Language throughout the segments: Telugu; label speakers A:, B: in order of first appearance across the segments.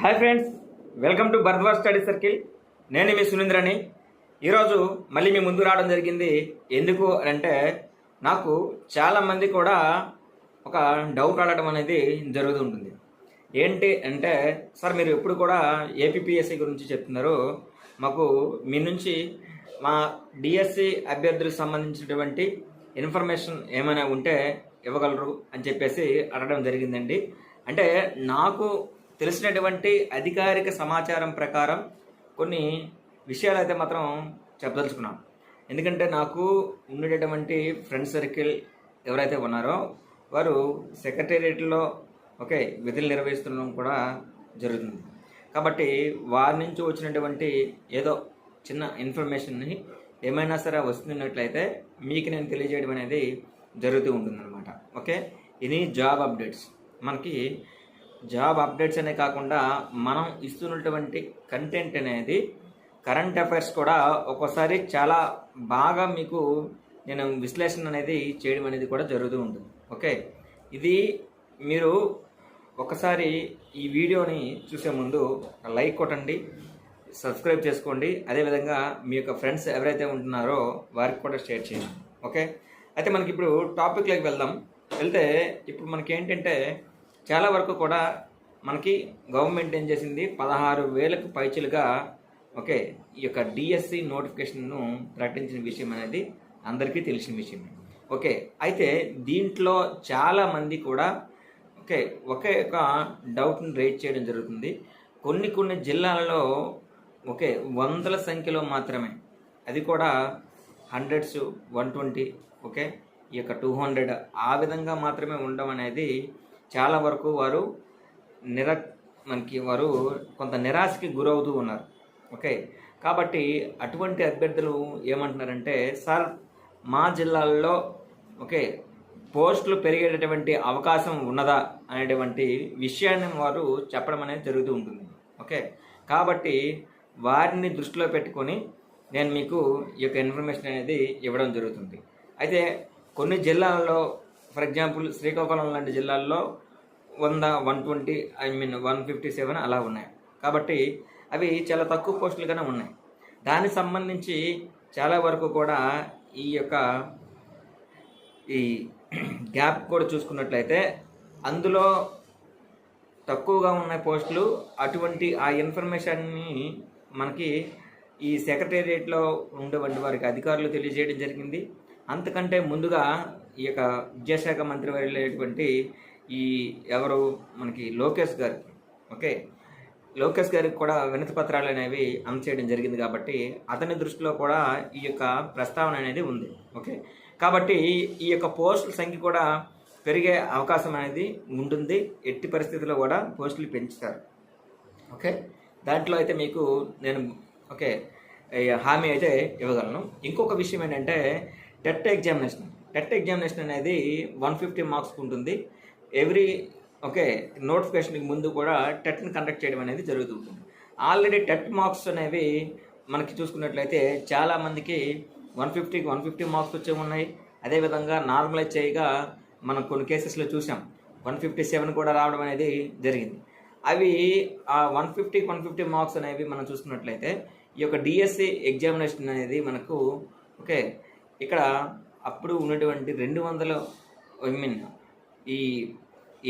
A: Hi friends welcome to Bharadwaj study circle నేను మీ సునీంద్రని. ఈరోజు మళ్ళీ మీ ముందు రావడం జరిగింది. ఎందుకు అంటే నాకు చాలామంది కూడా ఒక డౌట్ అడగడం అనేది జరుగుతూ ఉంటుంది. ఏంటి అంటే సార్ మీరు ఎప్పుడు కూడా ఏపీపీఎస్సీ గురించి చెప్తున్నారు. మాకు మీ నుంచి మా డిఎస్సి అభ్యర్థులకు సంబంధించినటువంటి ఇన్ఫర్మేషన్ ఏమైనా ఉంటే ఇవ్వగలరు అని చెప్పేసి అడగడం జరిగిందండి. అంటే నాకు తెలిసినటువంటి అధికారిక సమాచారం ప్రకారం కొన్ని విషయాలు అయితే మాత్రం చెప్పదలుచుకున్నాను ఎందుకంటే నాకు ఉండేటటువంటి ఫ్రెండ్ సర్కిల్ ఎవరైతే ఉన్నారో వారు సెక్రటేరియట్లో ఓకే విధులు నిర్వహిస్తుండడం కూడా జరుగుతుంది. కాబట్టి వారి నుంచి వచ్చినటువంటి ఏదో చిన్న ఇన్ఫర్మేషన్ని ఏమైనా సరే వస్తున్నట్లయితే మీకు నేను తెలియజేయడం అనేది జరుగుతూ ఉంటుందన్నమాట. ఓకే? ఇది జాబ్ అప్డేట్స్. మనకి జాబ్ అప్డేట్స్ అనే కాకుండా మనం ఇస్తున్నటువంటి కంటెంట్ అనేది కరెంట్ అఫైర్స్ కూడా ఒక్కోసారి చాలా బాగా మీకు నేను విశ్లేషణ అనేది చేయడం అనేది కూడా జరుగుతూ ఉంటుంది. ఓకే? ఇది మీరు ఒకసారి ఈ వీడియోని చూసే ముందు లైక్ కొట్టండి సబ్స్క్రైబ్ చేసుకోండి. అదేవిధంగా మీ యొక్క ఫ్రెండ్స్ ఎవరైతే ఉంటున్నారో వారికి కూడా షేర్ చేయండి. ఓకే? అయితే మనకి ఇప్పుడు టాపిక్లోకి వెళ్దాం. వెళ్తే ఇప్పుడు మనకి ఏంటంటే చాలా వరకు కూడా మనకి గవర్నమెంట్ ఏం చేసింది? పదహారు వేలకు పైచులుగా ఓకే ఈ యొక్క డిఎస్సి నోటిఫికేషన్ను ప్రకటించిన విషయం అనేది అందరికీ తెలిసిన విషయం ఓకే అయితే దీంట్లో చాలామంది కూడా ఓకే ఒకే ఒక డౌట్ని రేట్ చేయడం జరుగుతుంది. కొన్ని కొన్ని జిల్లాలలో ఓకే వందల సంఖ్యలో మాత్రమే అది కూడా హండ్రెడ్స్ వన్ ట్వంటీ ఓకే ఈ యొక్క టూ హండ్రెడ్ ఆ విధంగా మాత్రమే ఉండడం అనేది చాలా వరకు వారు నిర మనకి వారు కొంత నిరాశకి గురవుతూ ఉన్నారు. ఓకే? కాబట్టి అటువంటి అభ్యర్థులు ఏమంటున్నారంటే సార్ మా జిల్లాల్లో ఓకే పోస్టులు పెరిగేటటువంటి అవకాశం ఉన్నదా? అనేటువంటి విషయాన్ని వారు చెప్పడం అనేది జరుగుతూ ఉంటుంది. ఓకే? కాబట్టి వారిని దృష్టిలో పెట్టుకొని నేను మీకు ఈ యొక్క ఇన్ఫర్మేషన్ అనేది ఇవ్వడం జరుగుతుంది. అయితే కొన్ని జిల్లాల్లో ఫర్ ఎగ్జాంపుల్ శ్రీకాకుళం లాంటి జిల్లాల్లో వంద one twenty I mean one fifty seven అలా ఉన్నాయి. కాబట్టి అవి చాలా తక్కువ పోస్టులుగానే ఉన్నాయి. దానికి సంబంధించి చాలా వరకు కూడా ఈ యొక్క ఈ గ్యాప్ కూడా చూసుకున్నట్లయితే అందులో తక్కువగా ఉన్న పోస్టులు అటువంటి ఆ ఇన్ఫర్మేషన్ని మనకి ఈ సెక్రటేరియట్లో ఉండేవంటి వారికి అధికారులు తెలియజేయడం జరిగింది. అంతకంటే ముందుగా ఈ యొక్క విద్యాశాఖ మంత్రి వెళ్ళేటువంటి ఈ ఎవరు? మనకి లోకేష్ గారు. ఓకే? లోకేష్ గారికి కూడా వినతి పత్రాలు అనేవి అందచేయడం జరిగింది కాబట్టి అతని దృష్టిలో కూడా ఈ యొక్క ప్రస్తావన అనేది ఉంది. ఓకే? కాబట్టి ఈ యొక్క పోస్టుల సంఖ్య కూడా పెరిగే అవకాశం అనేది ఉంటుంది. ఎట్టి పరిస్థితుల్లో కూడా పోస్టులు పెంచుతారు. ఓకే? దాంట్లో అయితే మీకు నేను ఓకే హామీ అయితే ఇవ్వగలను. ఇంకొక విషయం ఏంటంటే టెట్ ఎగ్జామినేషన్. టెట్ ఎగ్జామినేషన్ అనేది వన్ ఫిఫ్టీ మార్క్స్కి ఉంటుంది. ఎవ్రీ ఓకే నోటిఫికేషన్కి ముందు కూడా టెట్ని కండక్ట్ చేయడం అనేది జరుగుతుంది. ఆల్రెడీ టెట్ మార్క్స్ అనేవి మనకి చూసుకున్నట్లయితే చాలామందికి వన్ ఫిఫ్టీకి వన్ ఫిఫ్టీ మార్క్స్ వచ్చే ఉన్నాయి. అదేవిధంగా నార్మలైజ్ చేయగా మనం కొన్ని కేసెస్లో చూసాం. వన్ ఫిఫ్టీ సెవెన్ కూడా రావడం అనేది జరిగింది. అవి ఆ వన్ ఫిఫ్టీకి వన్ ఫిఫ్టీ మార్క్స్ అనేవి మనం చూసుకున్నట్లయితే ఈ యొక్క డిఎస్సి ఎగ్జామినేషన్ అనేది మనకు ఓకే ఇక్కడ అప్పుడు ఉన్నటువంటి రెండు వందల ఐ మీన్ ఈ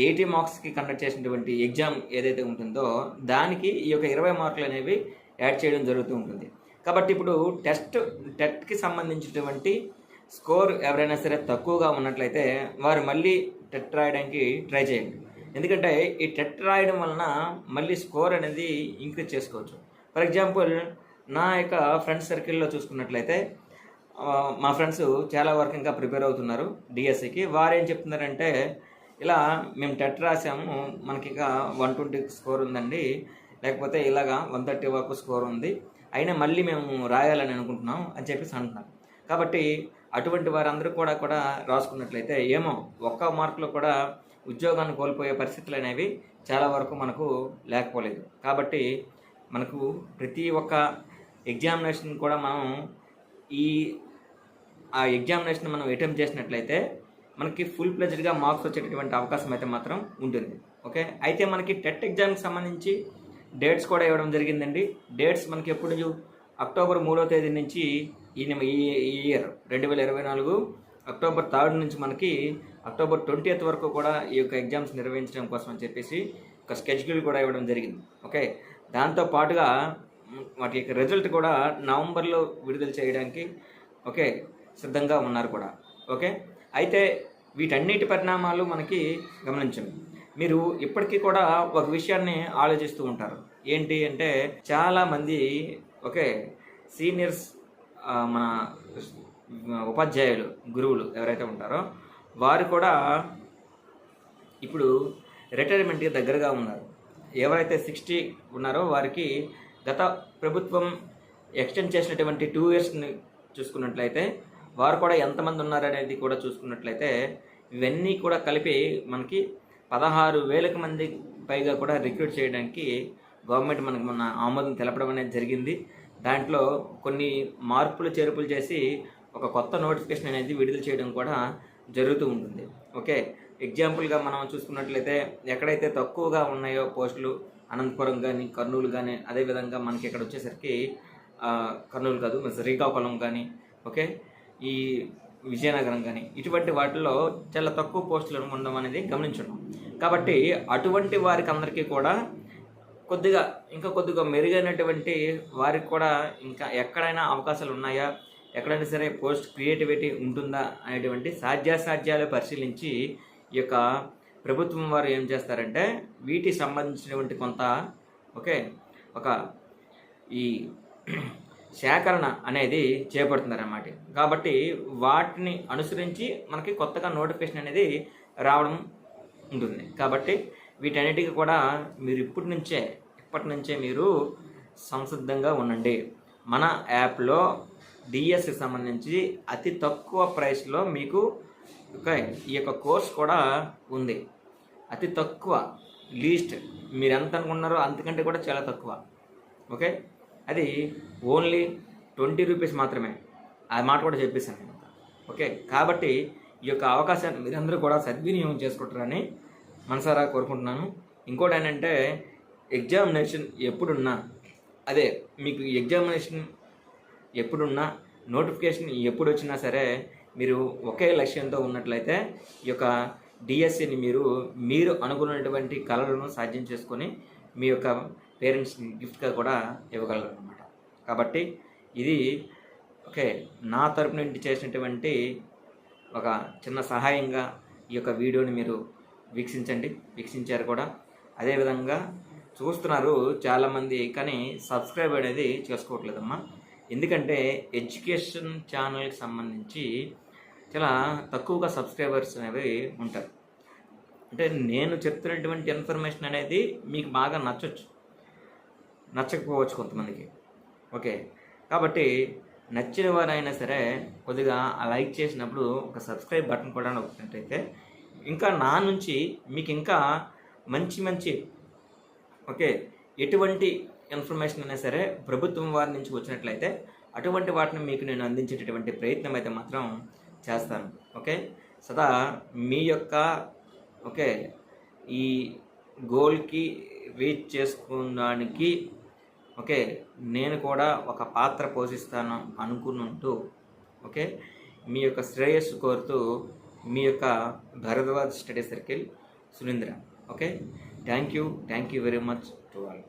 A: ఎయిటీ మార్క్స్కి కండక్ట్ చేసినటువంటి ఎగ్జామ్ ఏదైతే ఉంటుందో దానికి ఈ యొక్క ఇరవై మార్కులు అనేవి యాడ్ చేయడం జరుగుతూ ఉంటుంది. కాబట్టి ఇప్పుడు టెస్ట్ టెట్కి సంబంధించినటువంటి స్కోర్ ఎవరైనా సరే తక్కువగా ఉన్నట్లయితే వారు మళ్ళీ టెట్ రాయడానికి ట్రై చేయండి. ఎందుకంటే ఈ టెట్ రాయడం వలన మళ్ళీ స్కోర్ అనేది ఇంక్రీజ్ చేసుకోవచ్చు. ఫర్ ఎగ్జాంపుల్ నా యొక్క ఫ్రెండ్ సర్కిల్లో చూసుకున్నట్లయితే మా ఫ్రెండ్స్ చాలా వరకు ఇంకా ప్రిపేర్ అవుతున్నారు డిఎస్సికి. వారు ఏం చెప్తున్నారంటే ఇలా మేము టెట్ రాసాము మనకి ఇక వన్ ట్వంటీ స్కోర్ ఉందండి. లేకపోతే ఇలాగా వన్ థర్టీ వరకు స్కోర్ ఉంది. అయినా మళ్ళీ మేము రాయాలని అనుకుంటున్నాం అని చెప్పేసి అంటున్నారు. కాబట్టి అటువంటి వారందరూ కూడా కూడా రాసుకున్నట్లయితే ఏమో ఒక్క మార్కులో కూడా ఉద్యోగాన్ని కోల్పోయే పరిస్థితులు అనేవి చాలా వరకు మనకు లేకపోలేదు. కాబట్టి మనకు ప్రతి ఒక్క ఎగ్జామినేషన్ కూడా మనం ఈ ఆ ఎగ్జామినేషన్ మనం అటెంప్ట్ చేసినట్లయితే మనకి ఫుల్ ప్లెజ్డ్గా మార్క్స్ వచ్చేటటువంటి అవకాశం అయితే మాత్రం ఉంటుంది. ఓకే అయితే మనకి టెట్ ఎగ్జామ్కి సంబంధించి డేట్స్ కూడా ఇవ్వడం జరిగిందండి. డేట్స్ మనకి ఎప్పుడు అక్టోబర్ మూడో తేదీ నుంచి ఈ ఈ ఈ ఇయర్ రెండు వేల ఇరవై నాలుగు అక్టోబర్ థర్డ్ నుంచి మనకి అక్టోబర్ ట్వంటీ వరకు కూడా ఈ యొక్క ఎగ్జామ్స్ నిర్వహించడం కోసం అని చెప్పేసి ఒక స్కెడ్యూల్ కూడా ఇవ్వడం జరిగింది. ఓకే దాంతో పాటుగా వాటి యొక్క రిజల్ట్ కూడా నవంబర్లో విడుదల చేయడానికి ఓకే సిద్ధంగా ఉన్నారు కూడా. ఓకే? అయితే వీటన్నిటి పరిణామాలు మనకి గమనించండి. మీరు ఇప్పటికీ కూడా ఒక విషయాన్ని ఆలోచిస్తూ ఉంటారు. ఏంటి అంటే చాలామంది ఓకే సీనియర్స్ మన ఉపాధ్యాయులు గురువులు ఎవరైతే ఉంటారో వారు కూడా ఇప్పుడు రిటైర్మెంట్కి దగ్గరగా ఉన్నారు. ఎవరైతే సిక్స్టీ ఉన్నారో వారికి గత ప్రభుత్వం ఎక్స్టెండ్ చేసినటువంటి టూ ఇయర్స్ని చూసుకున్నట్లయితే వారు కూడా ఎంతమంది ఉన్నారనేది కూడా చూసుకున్నట్లయితే ఇవన్నీ కూడా కలిపి మనకి పదహారు వేలకు మంది పైగా కూడా రిక్రూట్ చేయడానికి గవర్నమెంట్ మనకు మొన్న ఆమోదం తెలపడం అనేది జరిగింది. దాంట్లో కొన్ని మార్పులు చేర్పులు చేసి ఒక కొత్త నోటిఫికేషన్ అనేది విడుదల చేయడం కూడా జరుగుతూ ఉంటుంది. ఓకే? ఎగ్జాంపుల్గా మనం చూసుకున్నట్లయితే ఎక్కడైతే తక్కువగా ఉన్నాయో పోస్టులు అనంతపురం కానీ కర్నూలు కానీ అదేవిధంగా మనకి ఇక్కడ వచ్చేసరికి కర్నూలు కాదు శ్రీకాకుళం కానీ ఓకే? ఈ విజయనగరం కానీ ఇటువంటి వాటిల్లో చాలా తక్కువ పోస్టులు ఉండడం అనేది గమనించడం కాబట్టి అటువంటి వారికి అందరికీ కూడా కొద్దిగా ఇంకా కొద్దిగా మెరుగైనటువంటి వారికి కూడా ఇంకా ఎక్కడైనా అవకాశాలు ఉన్నాయా? ఎక్కడైనా సరే పోస్ట్ క్రియేటివిటీ ఉంటుందా అనేటువంటి సాధ్యాసాధ్యాలు పరిశీలించి ఈ యొక్క ప్రభుత్వం వారు ఏం చేస్తారంటే వీటికి సంబంధించినటువంటి కొంత ఓకే ఒక ఈ సేకరణ అనేది చేపడుతున్నారన్నమాట. కాబట్టి వాటిని అనుసరించి మనకి కొత్తగా నోటిఫికేషన్ అనేది రావడం ఉంటుంది. కాబట్టి వీటన్నిటికీ కూడా మీరు ఇప్పటి నుంచే ఇప్పటి నుంచే మీరు సంసిద్ధంగా ఉండండి. మన యాప్లో డిఎస్కి సంబంధించి అతి తక్కువ ప్రైస్లో మీకు ఈ యొక్క కోర్స్ కూడా ఉంది. అతి తక్కువ లీస్ట్ మీరు ఎంత అనుకున్నారో అంతకంటే కూడా చాలా తక్కువ. ఓకే? అది ఓన్లీ ట్వంటీ రూపీస్ మాత్రమే. ఆ మాట కూడా చెప్పేశాను నేను. ఓకే? కాబట్టి ఈ యొక్క అవకాశాన్ని మీరందరూ కూడా సద్వినియోగం చేసుకుంటారని మనసారా కోరుకుంటున్నాను. ఇంకోటి ఏంటంటే ఎగ్జామినేషన్ ఎప్పుడున్నా అదే మీకు ఎగ్జామినేషన్ ఎప్పుడున్నా నోటిఫికేషన్ ఎప్పుడు వచ్చినా సరే మీరు ఒకే లక్ష్యంతో ఉన్నట్లయితే ఈ యొక్క డిఎస్సిని మీరు మీరు అనుకున్నటువంటి కళలను సాధ్యం చేసుకొని మీ యొక్క పేరెంట్స్ని గిఫ్ట్గా కూడా ఇవ్వగలరు అనమాట కాబట్టి ఇది ఓకే నా తరపు నుండి చేసినటువంటి ఒక చిన్న సహాయంగా ఈ యొక్క వీడియోని మీరు వీక్షించండి. వీక్షించారు కూడా. అదేవిధంగా చూస్తున్నారు చాలామంది కానీ సబ్స్క్రైబ్ అనేది చేసుకోవట్లేదమ్మా. ఎందుకంటే ఎడ్యుకేషన్ ఛానల్కి సంబంధించి చాలా తక్కువగా సబ్స్క్రైబర్స్ అనేవి ఉంటారు. అంటే నేను చెప్తున్నటువంటి ఇన్ఫర్మేషన్ అనేది మీకు బాగా నచ్చొచ్చు. నచ్చకపోవచ్చు కొంతమందికి. ఓకే. కాబట్టి నచ్చిన వారైనా సరే కొద్దిగా ఆ లైక్ చేసినప్పుడు ఒక సబ్స్క్రైబ్ బటన్ కూడా నొక్కినట్టయితే ఇంకా నా నుంచి మీకు ఇంకా మంచి మంచి ఓకే ఎటువంటి ఇన్ఫర్మేషన్ అయినా సరే ప్రభుత్వం వారి నుంచి వచ్చినట్లయితే అటువంటి వాటిని మీకు నేను అందించేటటువంటి ప్రయత్నం అయితే మాత్రం చేస్తాను. ఓకే. సదా మీ యొక్క ఓకే ఈ గోల్కి రీచ్ చేసుకోవడానికి ఓకే? నేను కూడా ఒక పాత్ర పోషిస్తాను అనుకున్నట్టు ఓకే? మీ యొక్క శ్రేయస్సు కోరుతూ మీ యొక్క Bharadwaj study circle Suneendra okay? Thank you. Thank you very much to all.